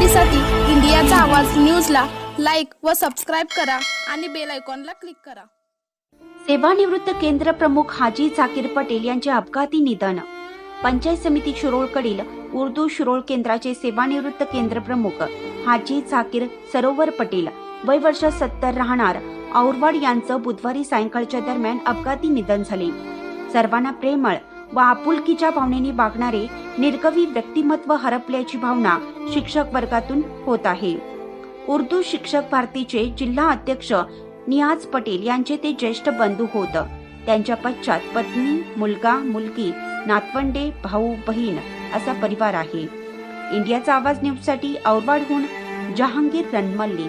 घडामोडीसाठी इंडियाचा आवाज न्यूजला लाईक व सबस्क्राईब करा आणि बेल आयकॉनला क्लिक करा. सेवानिवृत्त केंद्र प्रमुख हाजी झाकीर पटेल यांचे अपघाती निधन. पंचायत समिती शिरोळकडील उर्दू शिरोळ केंद्राचे सेवानिवृत्त केंद्र प्रमुख हाजी झाकीर सरोवर पटेल वय वर्ष सत्तर राहणार औरवाड यांचं बुधवारी सायंकाळच्या दरम्यान अपघाती निधन झाले. सर्वांना प्रेमळ व आपुलकीच्या भावनेने वागणारे निर्गवी व्यक्तिमत्व हरपल्याची भावना शिक्षक वर्गातून होत आहे. उर्दू शिक्षक भारतीचे जिल्हा अध्यक्ष नियाज पटेल यांचे ते ज्येष्ठ बंधू होत. त्यांच्या पश्चात पत्नी मुलगा मुलगी नातवंडे भाऊ बहीण असा परिवार आहे. इंडियाचा आवाज न्यूजसाठी औरवाडहून जहांगीर रणमल्ली.